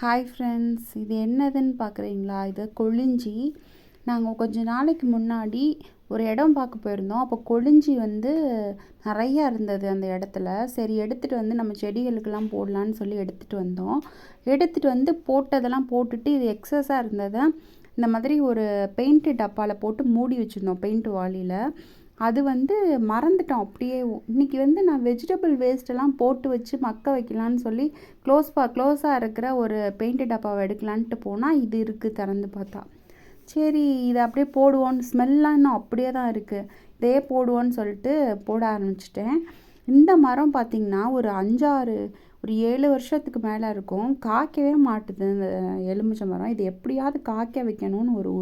Hi friends இது என்னதுன்னு பார்க்குறீங்களா? இது கொழிஞ்சி. நாங்கள் கொஞ்ச நாளைக்கு முன்னாடி ஒரு இடம் பார்க்க போயிருந்தோம். அப்போ கொழிஞ்சி வந்து நிறையா இருந்தது அந்த இடத்துல. சரி எடுத்துகிட்டு வந்து நம்ம செடிகளுக்கெல்லாம் போடலான்னு சொல்லி எடுத்துகிட்டு வந்தோம். எடுத்துகிட்டு வந்து போட்டதெல்லாம் போட்டுட்டு இது எக்ஸஸாக இருந்ததை இந்த மாதிரி ஒரு பெயிண்ட்டு டப்பாவில் போட்டு மூடி வச்சுருந்தோம் பெயிண்ட் வாளியில். அது வந்து மறந்துட்டோம். அப்படியே இன்றைக்கி வந்து நான் வெஜிடபிள் வேஸ்ட்டெல்லாம் போட்டு வச்சு மக்க வைக்கலான்னு சொல்லி க்ளோஸ் பா க்ளோஸாக இருக்கிற ஒரு பெயிண்ட் டப்பாவை எடுக்கலான்ட்டு போனால் இது இருக்குது திறந்து பார்த்தா. சரி இதை அப்படியே போடுவோன்னு ஸ்மெல்லாம் இன்னும் அப்படியே தான் இருக்குது இதே போடுவோன்னு சொல்லிட்டு போட ஆரம்பிச்சிட்டேன். இந்த மரம் பார்த்திங்கன்னா ஒரு அஞ்சாறு ஒரு ஏழு வருஷத்துக்கு மேலே இருக்கும். காய்க்கவே மாட்டுது இந்த எலுமிச்சை மரம். இது எப்படியாவது காய்க்க வைக்கணும்னு ஒரு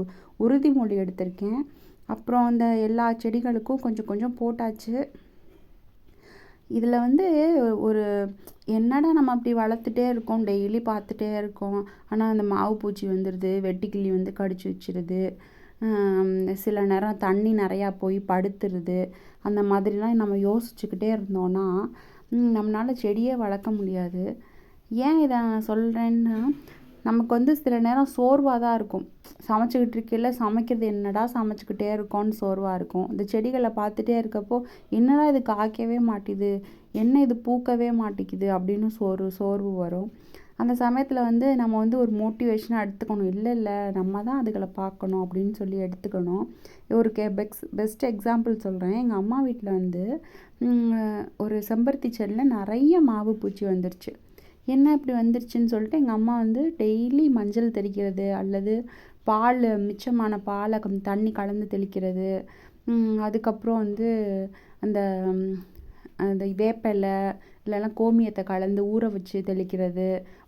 உறுதிமொழி எடுத்திருக்கேன். அப்புறம் அந்த எல்லா செடிகளுக்கும் கொஞ்சம் கொஞ்சம் போட்டாச்சு. இதில் வந்து ஒரு என்னடா நம்ம அப்படி வளர்த்துட்டே இருக்கோம் டெய்லி பார்த்துட்டே இருக்கோம். ஆனால் அந்த மாவு பூச்சி வந்துடுது வெட்டிக்கிளி வந்து கடிச்சு வச்சிருது. சில நேரம் தண்ணி நிறையா போய் படுத்துருது. அந்த மாதிரிலாம் நம்ம யோசிச்சுக்கிட்டே இருந்தோன்னா நம்மளால் செடியே வளர்க்க முடியாது. ஏன் இதை நான் சொல்கிறேன்னா நமக்கு வந்து சில நேரம் சோர்வாக தான் இருக்கும். சமைச்சிக்கிட்டு இருக்கையில் சமைக்கிறது என்னடா சமைச்சிக்கிட்டே இருக்கோன்னு சோர்வாக இருக்கும். இந்த செடிகளை பார்த்துட்டே இருக்கப்போ என்னடா இது காய்க்கவே மாட்டேது? என்ன இது பூக்கவே மாட்டேங்குது? அப்படின்னு சோர்வு சோர்வு வரும். அந்த சமயத்தில் வந்து நம்ம வந்து ஒரு மோட்டிவேஷனாக எடுத்துக்கணும். இல்லை இல்லை நம்ம தான் அதுகளை பார்க்கணும் அப்படின்னு சொல்லி எடுத்துக்கணும். ஒரு கே பெக்ஸ் பெஸ்ட் எக்ஸாம்பிள் சொல்கிறேன் எங்கள் அம்மா வீட்டில் வந்து ஒரு செம்பருத்தி செடியில் நிறைய மாவு பூச்சி வந்துருச்சு. என்ன இப்படி வந்துருச்சுன்னு சொல்லிட்டு எங்கள் அம்மா வந்து டெய்லி மஞ்சள் தெளிக்கிறது அல்லது பால் மிச்சமான பாலை தண்ணி கலந்து தெளிக்கிறது. அதுக்கப்புறம் வந்து அந்த அந்த வேப்பிலை இல்லைனா கோமியத்தை கலந்து ஊற வச்சு தெளிக்கிறது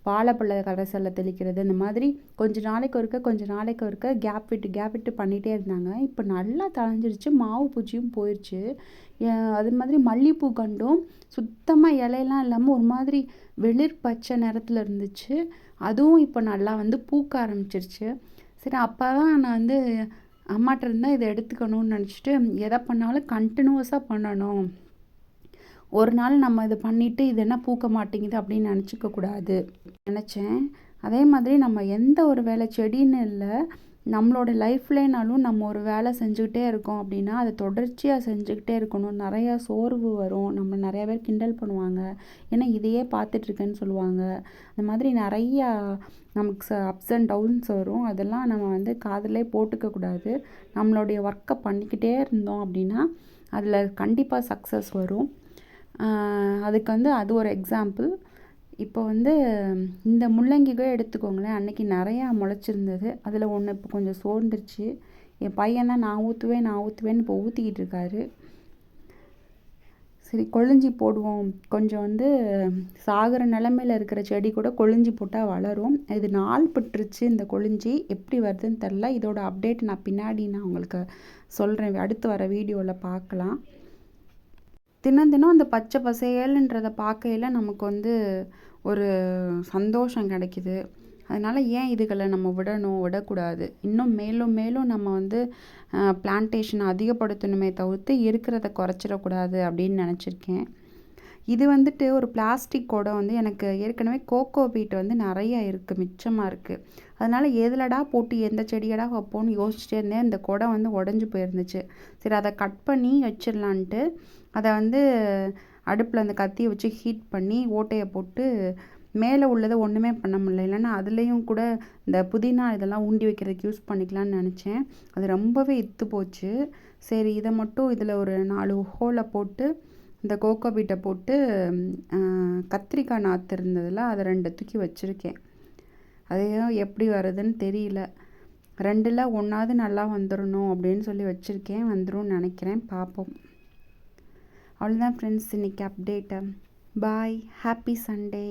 வாழைப்பழ கரைசலில் தெளிக்கிறது இந்த மாதிரி கொஞ்சம் நாளைக்கு ஒருக்க கொஞ்சம் நாளைக்கு ஒருக்க கேப் விட்டு கேப் விட்டு பண்ணிகிட்டே இருந்தாங்க. இப்போ நல்லா தழைஞ்சிருச்சு மாவு பூச்சியும் போயிடுச்சு அது மாதிரி மல்லிகைப்பூ கண்டும் சுத்தமாக இலையெல்லாம் இல்லாமல் ஒரு மாதிரி வெளிர் பச்சை நிறத்தில் இருந்துச்சு. அதுவும் இப்போ நல்லா வந்து பூக்க ஆரம்பிச்சிருச்சு. சரி அப்போ தான் நான் வந்து அம்மாட்டிருந்தால் இதை எடுத்துக்கணும்னு நினச்சிட்டு எதை பண்ணாலும் கண்டினியூஸாக பண்ணணும். ஒரு நாள் நம்ம இதை பண்ணிவிட்டு இது என்ன பூக்க மாட்டேங்குது அப்படின்னு நினச்சிக்கக்கூடாது நினச்சேன். அதே மாதிரி நம்ம எந்த ஒரு வேலை செடின்னு இல்லை நம்மளோட லைஃப்லேனாலும் நம்ம ஒரு வேலை செஞ்சுக்கிட்டே இருக்கோம் அப்படின்னா அதை தொடர்ச்சியாக செஞ்சுக்கிட்டே இருக்கணும். நிறையா சோர்வு வரும். நம்ம நிறையா பேர் கிண்டல் பண்ணுவாங்க. ஏன்னா இதையே பார்த்துட்ருக்கேன்னு சொல்லுவாங்க. அந்த மாதிரி நிறையா நமக்கு அப்ஸ் அண்ட் டவுன்ஸ் வரும். அதெல்லாம் நம்ம வந்து காதலே போட்டுக்கக்கூடாது நம்மளுடைய ஒர்க்கை பண்ணிக்கிட்டே இருந்தோம் அப்படின்னா அதில் கண்டிப்பாக சக்ஸஸ் வரும். அதுக்கு வந்து அது ஒரு எக்ஸாம்பிள் இப்போ வந்து இந்த முள்ளங்கிக்கே எடுத்துக்கோங்களேன் அன்றைக்கி நிறையா முளைச்சிருந்தது. அதில் ஒன்று இப்போ கொஞ்சம் சோர்ந்துருச்சு. என் பையன் தான் நான் ஊற்றுவேன் நான் ஊற்றுவேன்னு இப்போ ஊற்றிக்கிட்டு இருக்காரு. சரி கொழிஞ்சி போடுவோம். கொஞ்சம் வந்து சாகிற நிலமையில் இருக்கிற செடி கூட கொழிஞ்சி போட்டால் வளரும். இது நாள் பட்டுருச்சு இந்த கொழிஞ்சி. எப்படி வருதுன்னு தெரில இதோட அப்டேட் நான் பின்னாடி நான் உங்களுக்கு சொல்கிறேன் அடுத்து வர வீடியோவில் பார்க்கலாம். தினம் தினம் அந்த பச்சை பசேல்ன்றதை பார்க்கையில் நமக்கு வந்து ஒரு சந்தோஷம் கிடைக்கிது. அதனால் ஏன் இதுகளை நம்ம விடணும் விடக்கூடாது? இன்னும் மேலும் மேலும் நம்ம வந்து பிளான்டேஷனை அதிகப்படுத்தணுமே தவிர்த்து இருக்கிறத குறைச்சிடக்கூடாது அப்படின்னு நினச்சிருக்கேன். இது வந்துட்டு ஒரு பிளாஸ்டிக் குடம் வந்து எனக்கு ஏற்கனவே கோகோ பீட் வந்து நிறைய இருக்குது மிச்சமாக இருக்குது அதனால் எதுலடா போட்டு எந்த செடியடா வைப்போன்னு யோசிச்சுட்டே இருந்தேன். இந்த குடம் வந்து உடஞ்சி போயிருந்துச்சு. சரி அதை கட் பண்ணி வச்சிடலான்ட்டு அதை வந்து அடுப்பில் அந்த கத்தியை வச்சு ஹீட் பண்ணி ஓட்டையை போட்டு மேலே உள்ளதை ஒன்றுமே பண்ண முடியல. இல்லைன்னா அதுலேயும் கூட இந்த புதினா இதெல்லாம் ஊண்டி வைக்கிறதுக்கு யூஸ் பண்ணிக்கலான்னு நினச்சேன். அது ரொம்பவே இத்து போச்சு. சரி இதை மட்டும் இதில் ஒரு நாலு ஹோலை போட்டு இந்த கோகோ பீட்டை போட்டு கத்திரிக்காய் நாற்று இருந்ததில் அதை ரெண்டு தூக்கி வச்சுருக்கேன். அதையும் எப்படி வருதுன்னு தெரியல. ரெண்டில் ஒன்றாவது நல்லா வந்துடணும் அப்படின்னு சொல்லி வச்சுருக்கேன். வந்துடும் நினைக்கிறேன். பார்ப்போம். அவ்வளோதான் ஃப்ரெண்ட்ஸ் இன்றைக்கி அப்டேட்டை பாய் ஹாப்பி சண்டே